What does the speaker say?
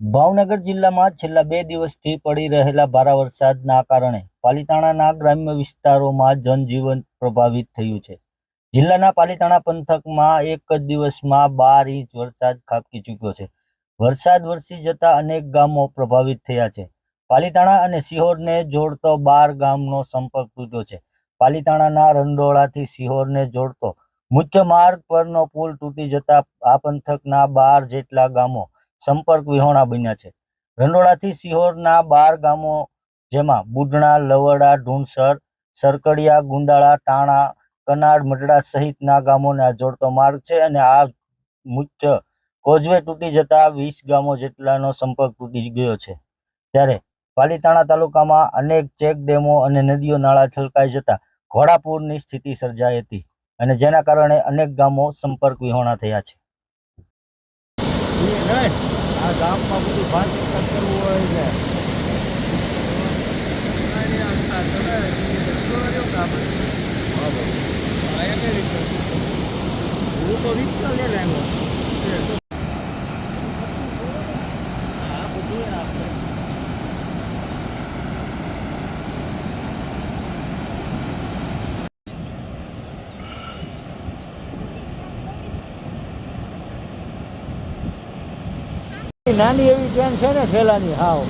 ભાવનગર જિલ્લામાં છેલ્લા બે દિવસથી પડી રહેલા ભારે વરસાદના કારણે પાલિતાણાના ગ્રામ્ય વિસ્તારોમાં જનજીવન પ્રભાવિત થયું છે. જિલ્લાના પાલિતાણા પંથકમાં એક જ દિવસમાં બાર ઇંચ વરસાદ ખાબકી ચૂક્યો છે. વરસાદ વરસી જતા અનેક ગામો પ્રભાવિત થયા છે. પાલિતાણા અને સિહોરને જોડતો બાર ગામનો સંપર્ક તૂટ્યો છે. પાલિતાણાના રંડોળાથી સિહોરને જોડતો મુખ્ય માર્ગ પરનો પુલ તૂટી જતા આ પંથકના બાર જેટલા ગામો સંપર્ક વિહોણા બન્યા છે. રંડોળાથી સિહોરના બાર ગામો જેમાં બુડણા, લવડા ઢૂંઢસર સરકડિયા, ગુંદાળા, ટાણા, કનાડ મટડા સહિતના ગામોને આ જોડતો માર્ગ છે અને આ મુખ્ય કોઝવે તૂટી જતા વીસ ગામો જેટલાનો સંપર્ક તૂટી ગયો છે. ત્યારે પાલીતાણા તાલુકામાં અનેક ચેક ડેમો અને નદીઓ નાળા છલકાઈ જતા ઘોડાપૂરની સ્થિતિ સર્જાઈ હતી અને જેના કારણે અનેક ગામો સંપર્ક વિહોણા થયા છે આ ગામમાં બધું ભાત કરવું હોય છે. હું તો રિક્ષા લઈને આવ્યો. નાની એવી ટ્રેન છે ને ઠેલાની હાવ.